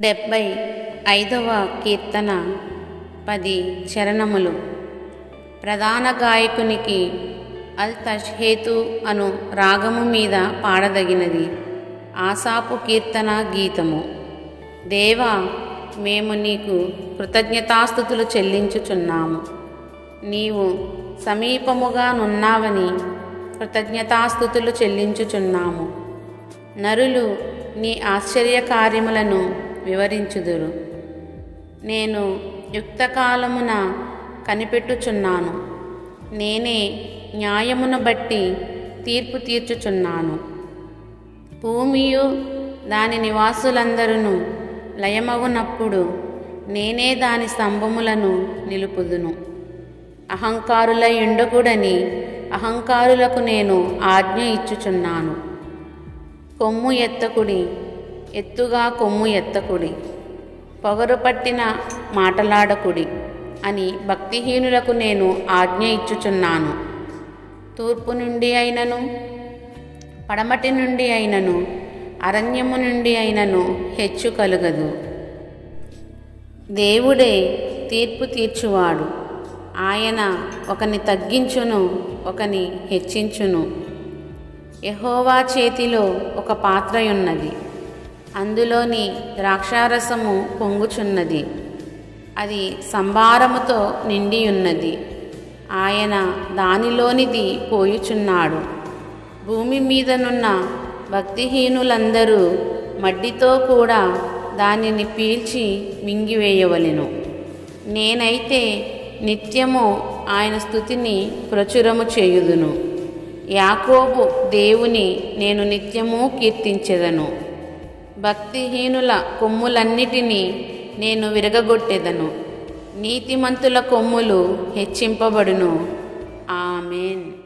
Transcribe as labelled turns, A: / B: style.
A: డెబ్భై ఐదవ కీర్తన పది చరణములు. ప్రధాన గాయకునికి అల్ తష్హేతు అను రాగము మీద పాడదగినది ఆసాపు కీర్తన గీతము. దేవా మేము నీకు కృతజ్ఞతాస్థుతులు చెల్లించుచున్నాము. నీవు సమీపముగా నున్నావని కృతజ్ఞతాస్థుతులు చెల్లించుచున్నాము. నరులు నీ ఆశ్చర్య కార్యములను వివరించుదురు. నేను యుక్తకాలమున కనిపెట్టుచున్నాను. నేనే న్యాయమును బట్టి తీర్పు తీర్చుచున్నాను. భూమియు దాని నివాసులందరూ లయమగునప్పుడు నేనే దాని స్తంభములను నిలుపుదును. అహంకారుల ఎండకుడని అహంకారులకు నేను ఆజ్ఞ ఇచ్చుచున్నాను. కొమ్ము ఎత్తకుడి ఎత్తుగా కొమ్ము ఎత్తకుడి పొగరు పట్టిన మాటలాడకుడి అని భక్తిహీనులకు నేను ఆజ్ఞ ఇచ్చుచున్నాను. తూర్పు నుండి అయినను పడమటి నుండి అయినను అరణ్యము నుండి అయినను హెచ్చు కలుగదు. దేవుడే తీర్పు తీర్చువాడు. ఆయన ఒకని తగ్గించును ఒకని హెచ్చించును. యహోవా చేతిలో ఒక పాత్రయున్నది. అందులోని ద్రాక్షారసము పొంగుచున్నది. అది సంభారముతో నిండియున్నది. ఆయన దానిలోనిది పోయుచున్నాడు. భూమి మీదనున్న భక్తిహీనులందరూ మడ్డితో కూడా దానిని పీల్చి మింగివేయవలెను. నేనైతే నిత్యము ఆయన స్థుతిని ప్రచురము చేయుదును. యాకోబు దేవుని నేను నిత్యము కీర్తించెదను. భక్తిహీనుల కొమ్ములన్నిటినీ నేను విరగగొట్టెదను. నీతిమంతుల కొమ్ములు హెచ్చింపబడును. ఆమెన్.